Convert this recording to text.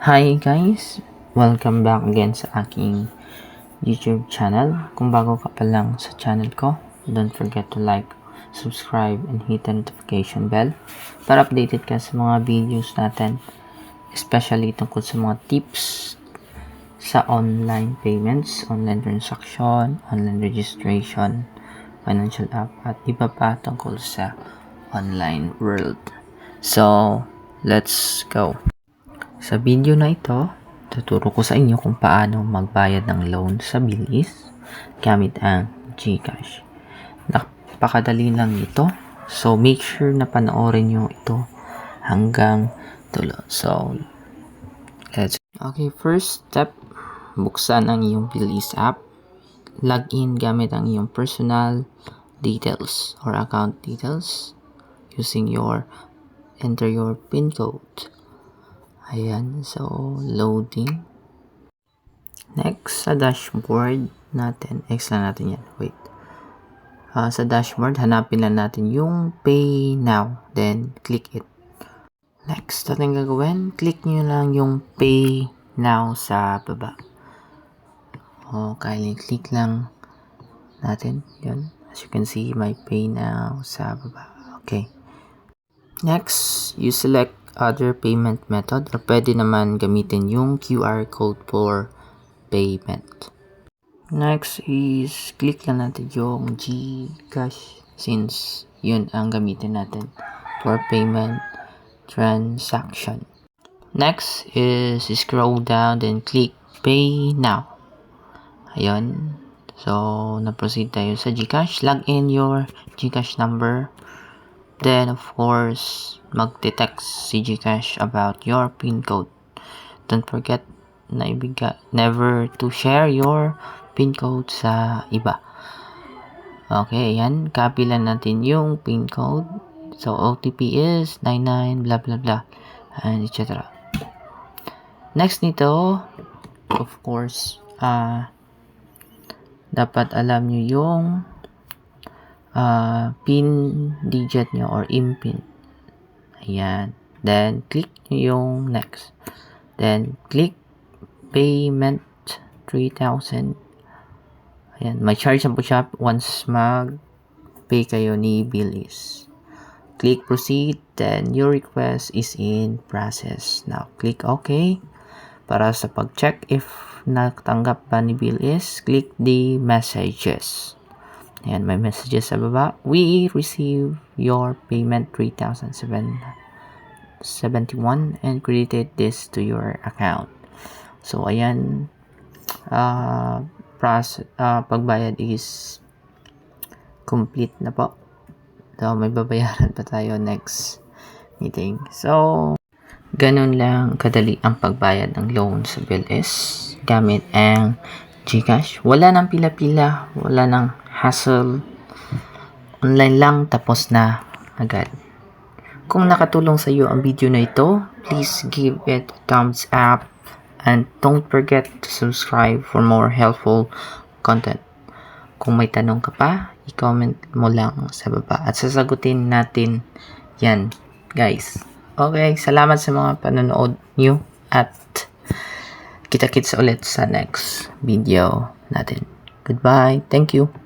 Hi guys! Welcome back again sa aking YouTube channel. Kung bago ka pa lang sa channel ko, don't forget to like, subscribe, and hit the notification bell para updated ka sa mga videos natin, especially tungkol sa mga tips sa online payments, online transaction, online registration, financial app, at iba pa tungkol sa online world. So, let's go! Sa video na ito, tuturo ko sa inyo kung paano magbayad ng loan sa bilis gamit ang GCash. Napakadali lang ito. So, make sure na panoorin nyo ito hanggang dulo. So, let's Okay, first step, buksan ang iyong Bilis app. Login gamit ang iyong personal details or account details using your enter your PIN code. Ayan, so loading. Next, sa dashboard natin, X lang natin yan, wait. Ah, sa dashboard, hanapin lang natin yung Pay Now, then click it. Next, ating gagawin, click nyo lang yung Pay Now sa baba. Okay, click lang natin, yun. As you can see, may Pay Now sa baba. Okay. Next, you select other payment method or pwede naman gamitin yung QR code for payment. Next is click lang natin yung GCash since yun ang gamitin natin for payment transaction. Next is scroll down then click pay now. Ayun. So, na-proceed tayo sa GCash. Log in your GCash number. Then, of course, magte-text si Gcash about your PIN code. Don't forget na ibiga, never to share your PIN code sa iba. Okay, yan. Copy lang natin yung PIN code. So, OTP is 99, blah, blah, blah, and etc. Next nito, of course, uh, dapat alam nyo yung uh, pin digit nyo or impin. Ayan. Then, click yung next. Then, click payment 3,000. Ayan. May charge na po siya once mag-pay kayo ni Billis. Click proceed. Then, your request is in process. Now, click OK. Para sa pag-check if natanggap ba ni Billis, click the messages. Ayan, may messages sa baba. We receive your payment 3,071 and credited this to your account. So, ayan. Uh, process, uh, pagbayad is complete na po. So, may babayaran pa tayo next meeting. So, ganun lang kadali ang pagbayad ng loan sa BLS gamit ang GCash. Wala nang pila-pila, wala nang hassle. Online lang tapos na agad. Kung nakatulong sa iyo ang video na ito, please give it a thumbs up and don't forget to subscribe for more helpful content. Kung may tanong ka pa, i-comment mo lang sa baba at sasagutin natin yan, guys. Okay, salamat sa mga panonood nyo at kita-kits ulit sa next video natin. Goodbye. Thank you.